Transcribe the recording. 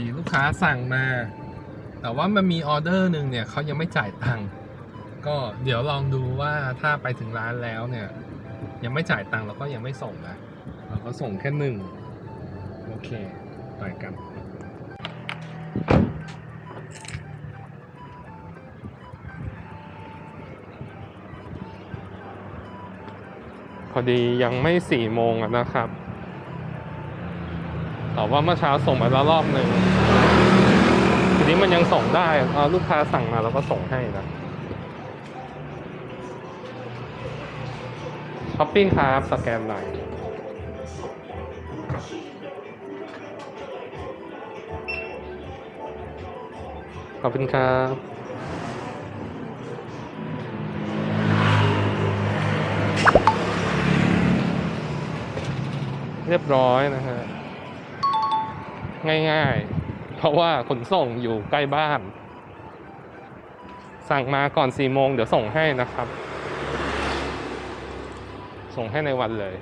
ดีลูกค้าสั่งมา แต่ว่ามันมีออเดอร์หนึ่งเนี่ยเขายังไม่จ่ายตังค์ก็เดี๋ยวลองดูว่าถ้าไปถึงร้านแล้วเนี่ย ยังไม่จ่ายตังค์เราก็ยังไม่ส่งนะเราก็ส่งแค่หนึ่งโอเคไปกันพอดียังไม่สี่โมงนะครับ แต่ว่าเมื่อเช้าส่งไปแล้วรอบหนึ่งทีนี้มันยังส่งได้ลูกค้าสั่งมาเราก็ส่งให้นะช้อปปิ้งครับสแกนหน่อยขอบคุณครับเรียบร้อยนะฮะ ง่าย ๆ เพราะว่าขนส่งอยู่ใกล้บ้าน สั่งมาก่อน4โมงเดี๋ยวส่งให้นะครับ ส่งให้ในวันเลย